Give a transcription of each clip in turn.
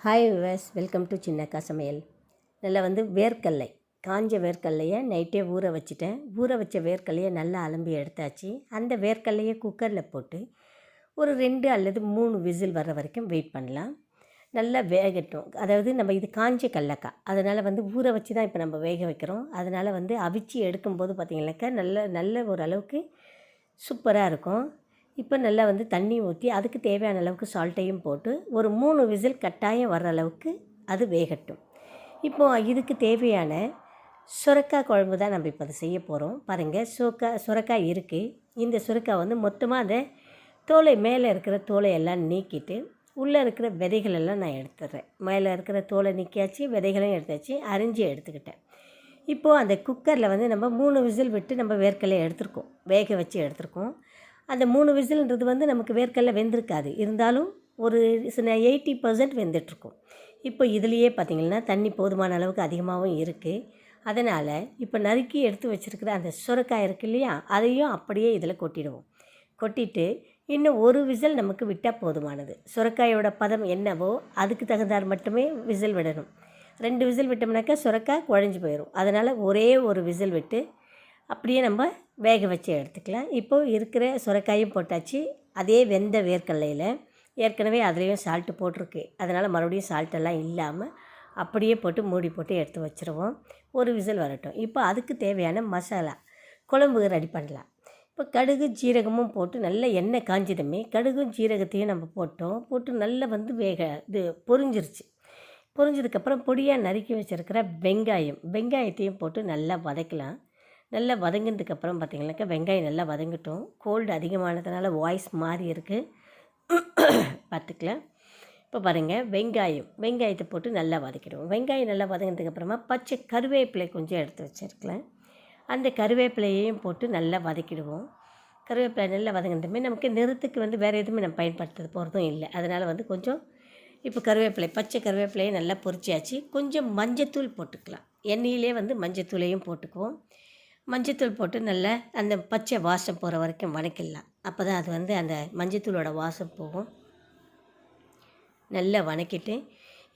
Hi viewers welcome to Chinnakka Samayal நல்லா வந்து வேர்க்கடலை காஞ்ச வேர்க்கடலையை நைட்டே ஊற வச்சுட்டேன் ஊற வச்ச வேர்க்கடலையை நல்லா அலம்பி எடுத்தாச்சு அந்த வேர்க்கடலையை குக்கரில் போட்டு ஒரு ரெண்டு அல்லது மூணு விசில் வர வரைக்கும் வெயிட் பண்ணலாம் நல்லா வேகட்டும் அதாவது நம்ம இது காஞ்ச கடலக்காய் அதனால் வந்து ஊற வச்சு தான் இப்போ நம்ம வேக வைக்கிறோம் அதனால் வந்து அவிச்சு எடுக்கும்போது பார்த்திங்கனாக்கா நல்ல நல்ல ஓரளவுக்கு சூப்பராக இருக்கும் இப்போ நல்லா வந்து தண்ணி ஊற்றி அதுக்கு தேவையான அளவுக்கு சால்ட்டையும் போட்டு ஒரு மூணு விசில் கட்டாயம் வர்ற அளவுக்கு அது வேகட்டும். இப்போது இதுக்கு தேவையான சுரக்காய் குழம்பு தான் நம்ம இப்போ அதை செய்ய போகிறோம் பாருங்கள் சுரக்காய் சுரக்காய் இருக்குது இந்த சுரக்காய் வந்து மொத்தமாக அதை தோலை மேலே இருக்கிற தோலை எல்லாம் நீக்கிட்டு உள்ளே இருக்கிற விதைகள் எல்லாம் நான் எடுத்துடுறேன். மேலே இருக்கிற தோலை நீக்கியாச்சு விதைகளையும் எடுத்தாச்சு அரிஞ்சு எடுத்துக்கிட்டேன். இப்போது அந்த குக்கரில் வந்து நம்ம மூணு விசில் விட்டு நம்ம வேர்க்கலையை எடுத்திருக்கோம். வேக வச்சு எடுத்திருக்கோம். அந்த மூணு விசில்ன்றது வந்து நமக்கு வேர்க்கடலை வெந்திருக்காது. இருந்தாலும் ஒரு சின்ன எயிட்டி பர்சன்ட் வெந்துட்டுருக்கும். இப்போ இதுலேயே பார்த்திங்கன்னா தண்ணி போதுமான அளவுக்கு அதிகமாகவும் இருக்குது அதனால் இப்போ நறுக்கி எடுத்து வச்சுருக்கிற அந்த சுரக்காய் இருக்கு இல்லையா அதையும் அப்படியே இதில் கொட்டிடுவோம். கொட்டிட்டு இன்னும் ஒரு விசில் நமக்கு விட்டால் போதுமானது. சுரக்காயோட பதம் என்னவோ அதுக்கு தகுந்தார் மட்டுமே விசில் விடணும். ரெண்டு விசில் விட்டோம்னாக்கா சுரக்காய் குழஞ்சி போயிடும் அதனால் ஒரே ஒரு விசில் விட்டு அப்படியே நம்ம வேக வச்சு எடுத்துக்கலாம். இப்போது இருக்கிற சுரைக்காயும் போட்டாச்சு. அதே வெந்த வேர்க்கடலையில் ஏற்கனவே அதுலேயும் சால்ட்டு போட்டிருக்கு. அதனால் மறுபடியும் சால்ட்டெல்லாம் இல்லாமல் அப்படியே போட்டு மூடி போட்டு எடுத்து வச்சுருவோம். ஒரு விசில் வரட்டும். இப்போ அதுக்கு தேவையான மசாலா குழம்பு ரெடி பண்ணலாம். இப்போ கடுகு ஜீரகமும் போட்டு நல்ல எண்ணெய் காஞ்சதுமே கடுகும் ஜீரகத்தையும் நம்ம போட்டோம். போட்டு நல்லா வந்து வேக இது பொரிஞ்சிருச்சு. பொரிஞ்சதுக்கப்புறம் பொடியாக நறுக்கி வச்சுருக்கிற வெங்காயம் வெங்காயத்தையும் போட்டு நல்லா வதக்கலாம். நல்லா வதங்கினதுக்கப்புறம் பார்த்திங்கனாக்கா வெங்காயம் நல்லா வதங்கட்டும். கோல்டு அதிகமானதுனால வாய்ஸ் மாறி இருக்குது பார்த்துக்கலாம். இப்போ பாருங்கள் வெங்காயம். வெங்காயத்தை போட்டு நல்லா வதக்கிடுவோம். வெங்காயம் நல்லா வதங்கினதுக்கப்புறமா பச்சை கருவேப்பிலை கொஞ்சம் எடுத்து வச்சுருக்கலாம். அந்த கருவேப்பிலையையும் போட்டு நல்லா வதக்கிடுவோம். கருவேப்பிலை நல்லா வதங்கினதுமே நமக்கு நிறத்துக்கு வந்து வேறு எதுவுமே நம்ம பயன்படுத்துறது போகிறதும் இல்லை. அதனால் வந்து கொஞ்சம் இப்போ கருவேப்பிலை பச்சை கருவேப்பிலையை நல்லா பொரிச்சியாச்சு கொஞ்சம் மஞ்சத்தூள் போட்டுக்கலாம். எண்ணெயிலே வந்து மஞ்சத்தூளையும் போட்டுக்குவோம். மஞ்சத்தூள் போட்டு நல்லா அந்த பச்சை வாசம் போகிற வரைக்கும் வணக்கிடலாம். அப்போ தான் அது வந்து அந்த மஞ்சத்தூளோட வாசம் போகும். நல்லா வணக்கிட்டு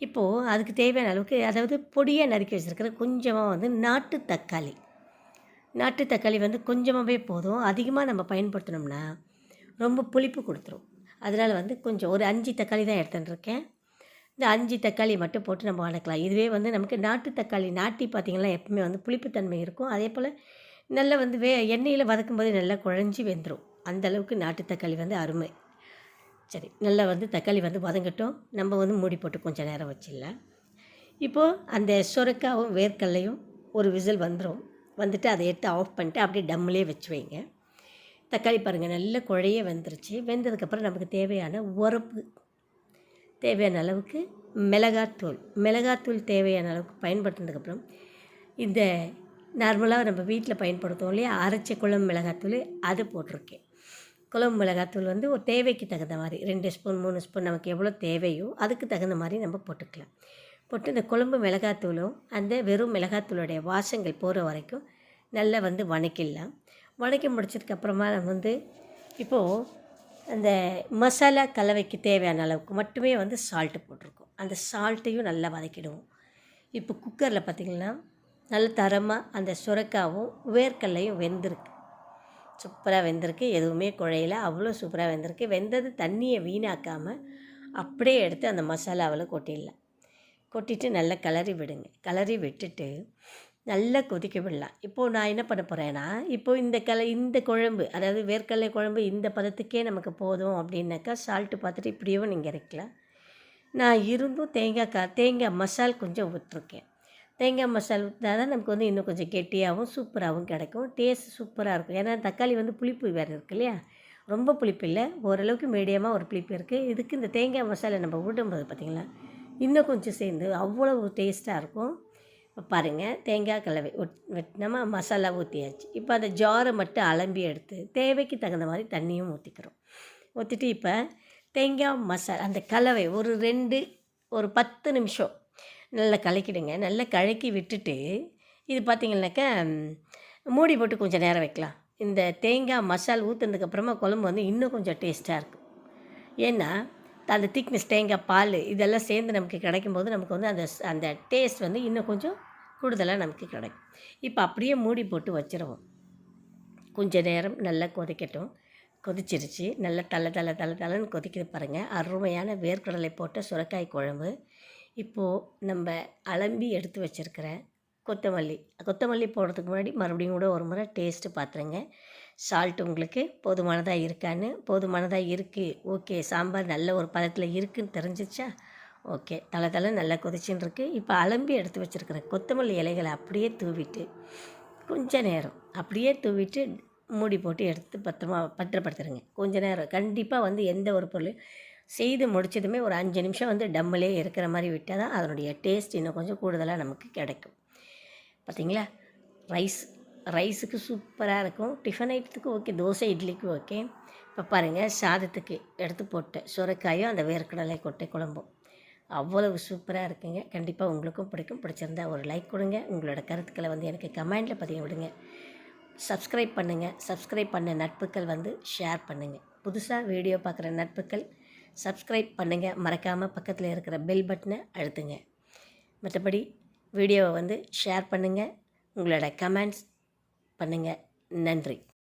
இப்போது அதுக்கு தேவையான அளவுக்கு அதாவது பொடியாக நறுக்கி வச்சுருக்கிற கொஞ்சமாக வந்து நாட்டு தக்காளி. நாட்டு தக்காளி வந்து கொஞ்சமாகவே போதும். அதிகமாக நம்ம பயன்படுத்தினோம்னா ரொம்ப புளிப்பு கொடுத்துரும். அதனால் வந்து கொஞ்சம் ஒரு அஞ்சு தக்காளி தான் எடுத்துட்டுருக்கேன் இந்த அஞ்சு தக்காளி மட்டும் போட்டு நம்ம வளர்க்கலாம். இதுவே வந்து நமக்கு நாட்டு தக்காளி நாட்டி பார்த்திங்கன்னா எப்பவுமே வந்து புளிப்புத்தன்மை இருக்கும். அதே போல் நல்லா வந்து வே எண்ணெயில் வதக்கும்போது நல்லா குழஞ்சி வெந்துடும் அந்தளவுக்கு நாட்டு தக்காளி வந்து அருமை. சரி நல்லா வந்து தக்காளி வந்து வதங்கட்டும். நம்ம வந்து மூடி போட்டு கொஞ்சம் நேரம் வச்சிடலாம். இப்போது அந்த சுரக்காவும் வேர்க்கல்லையும் ஒரு விசில் வந்துடும் வந்துட்டு அதை எடுத்து ஆஃப் பண்ணிட்டு அப்படியே டம்முலே வச்சு வைங்க. தக்காளி பாருங்கள் நல்ல குழைய வெந்துருச்சு. வெந்ததுக்கப்புறம் நமக்கு தேவையான உரப்பு தேவையான அளவுக்கு மிளகாத்தூள். மிளகாத்தூள் தேவையான அளவுக்கு பயன்படுத்தினதுக்கப்புறம் இந்த நார்மலாக நம்ம வீட்டில் பயன்படுத்துவோம் இல்லையா? அரைச்ச குழம்பு மிளகாத்தூள் அது போட்டிருக்கேன். குழம்பு மிளகாத்தூள் வந்து ஒரு தேவைக்கு தகுந்த மாதிரி ரெண்டு ஸ்பூன் மூணு ஸ்பூன் நமக்கு எவ்வளோ தேவையோ அதுக்கு தகுந்த மாதிரி நம்ம போட்டுக்கலாம். போட்டு இந்த குழம்பு மிளகாத்தூளும் அந்த வெறும் மிளகாத்தூளுடைய வாசங்கள் போகிற வரைக்கும் நல்லா வந்து வணக்கிடலாம். வணக்கி முடிச்சதுக்கப்புறமா நம்ம வந்து இப்போது அந்த மசாலா கலவைக்கு தேவையான அளவுக்கு மட்டுமே வந்து சால்ட்டு போட்டிருக்கோம். அந்த சால்ட்டையும் நல்லா வதக்கிடுவோம். இப்போ குக்கரில் பார்த்திங்கன்னா நல்ல தரமாக அந்த சுரக்காவும் வேர்க்கல்லையும் வெந்திருக்கு. சூப்பராக வெந்திருக்கு. எதுவுமே குழையில. அவ்வளோ சூப்பராக வெந்திருக்கு. வெந்தது தண்ணியை வீணாக்காமல் அப்படியே எடுத்து அந்த மசாலாவில் கொட்டிடலாம். கொட்டிட்டு நல்லா கிளறி விடுங்க. கிளறி விட்டுட்டு நல்லா கொதிக்க விடலாம். இப்போது நான் என்ன பண்ண போகிறேன்னா இப்போது இந்த கலை இந்த குழம்பு அதாவது வேர்க்கடலை குழம்பு இந்த பதத்துக்கே நமக்கு போதும் அப்படின்னாக்கா சால்ட்டு பார்த்துட்டு இப்படியும் நீங்கள் இறக்கலாம். நான் இருந்தும் தேங்காய் கா தேங்காய் மசால் கொஞ்சம் விட்டுருக்கேன் தேங்காய் மசால் ஊற்றினா தான் நமக்கு வந்து இன்னும் கொஞ்சம் கெட்டியாகவும் சூப்பராகவும் கிடைக்கும். டேஸ்ட் சூப்பராக இருக்கும். ஏன்னா தக்காளி வந்து புளிப்பு வேறு இருக்கு இல்லையா? ரொம்ப புளிப்பு இல்லை. ஓரளவுக்கு மீடியமாக ஒரு புளிப்பு இருக்குது இதுக்கு இந்த தேங்காய் மசாலா நம்ம விடும்போது பார்த்திங்களா இன்னும் கொஞ்சம் சேர்ந்து அவ்வளோ டேஸ்ட்டாக இருக்கும். பாருங்கள் தேங்காய் கலவை வெட்டினமா மசாலா ஊற்றியாச்சு இப்போ அந்த ஜாரை மட்டும் அலம்பி எடுத்து தேவைக்கு தகுந்த மாதிரி தண்ணியும் ஊற்றிக்கிறோம் ஊற்றிட்டு இப்போ தேங்காய் மசாலா அந்த கலவை ஒரு ரெண்டு ஒரு பத்து நிமிஷம் நல்லா கலக்கிடுங்க. நல்லா கலக்கி விட்டுட்டு இது பார்த்திங்கனாக்கா மூடி போட்டு கொஞ்சம் நேரம் வைக்கலாம். இந்த தேங்காய் மசால் ஊற்றுனதுக்கப்புறமா குழம்பு வந்து இன்னும் கொஞ்சம் டேஸ்ட்டாக இருக்கும். ஏன்னா அந்த திக்னஸ் தேங்காய் பால் இதெல்லாம் சேர்ந்து நமக்கு கிடைக்கும்போது நமக்கு வந்து அந்த அந்த டேஸ்ட் வந்து இன்னும் கொஞ்சம் கூடுதலாக நமக்கு கிடைக்கும். இப்போ அப்படியே மூடி போட்டு வச்சிருவோம். கொஞ்ச நேரம் நல்லா கொதிக்கட்டும். கொதிச்சிருச்சு. நல்லா தலை தலை தலை தலைன்னு கொதிக்குது பாருங்கள் அருமையான வேர்க்கடலை போட்ட சுரக்காய் குழம்பு. இப்போது நம்ம அலம்பி எடுத்து வச்சுருக்கிற கொத்தமல்லி. கொத்தமல்லி போடுறதுக்கு முன்னாடி மறுபடியும் கூட ஒரு முறை டேஸ்ட்டு பார்த்துருங்க சால்ட் உங்களுக்கு போதுமானதாக இருக்கான்னு. போதுமானதாக இருக்குது ஓகே சாம்பார் நல்ல ஒரு பதத்தில் இருக்குன்னு தெரிஞ்சிச்சா? ஓகே தலை தலை நல்லா கொதிச்சுன்னு இருக்குது இப்போ அலம்பி எடுத்து வச்சுருக்கிறேன் கொத்தமல்லி இலைகளை அப்படியே தூவிட்டு கொஞ்ச நேரம் அப்படியே தூவிட்டு மூடி போட்டு எடுத்து பத்திரமா பத்திரப்படுத்துருங்க. கொஞ்ச நேரம். கண்டிப்பாக வந்து எந்த ஒரு பொருள் செய்து முடிச்சதுமே ஒரு அஞ்சு நிமிஷம் வந்து டம்மிலே இருக்கிற மாதிரி விட்டால் தான் அதனுடைய டேஸ்ட் இன்னும் கொஞ்சம் கூடுதலாக நமக்கு கிடைக்கும். பார்த்தீங்களா ரைஸ் ரைஸுக்கு சூப்பராக இருக்கும். டிஃபன் ஐட்டத்துக்கு ஓகே தோசை இட்லிக்கு ஓகே. இப்போ பாருங்கள் சாதத்துக்கு எடுத்து போட்டேன் சுரைக்காயும் அந்த வேர்க்கடலை கொட்டை குழம்பும். அவ்வளவு சூப்பராக இருக்குங்க. கண்டிப்பாக உங்களுக்கும் பிடிக்கும். பிடிச்சிருந்தா ஒரு லைக் கொடுங்க. உங்களோட கருத்துக்களை வந்து எனக்கு கமெண்டில் பதிய விடுங்க. சப்ஸ்கிரைப் பண்ணுங்கள் சப்ஸ்கிரைப் பண்ண நட்புகள் வந்து ஷேர் பண்ணுங்கள் புதுசாக வீடியோ பார்க்குற நட்புகள் சப்ஸ்கிரைப் பண்ணுங்கள் மறக்காமல் பக்கத்தில் இருக்கிற பெல் பட்டனை அழுத்துங்க. மற்றபடி வீடியோவை வந்து ஷேர் பண்ணுங்கள் உங்களோட கமெண்ட்ஸ் பண்ணுங்கள் நன்றி.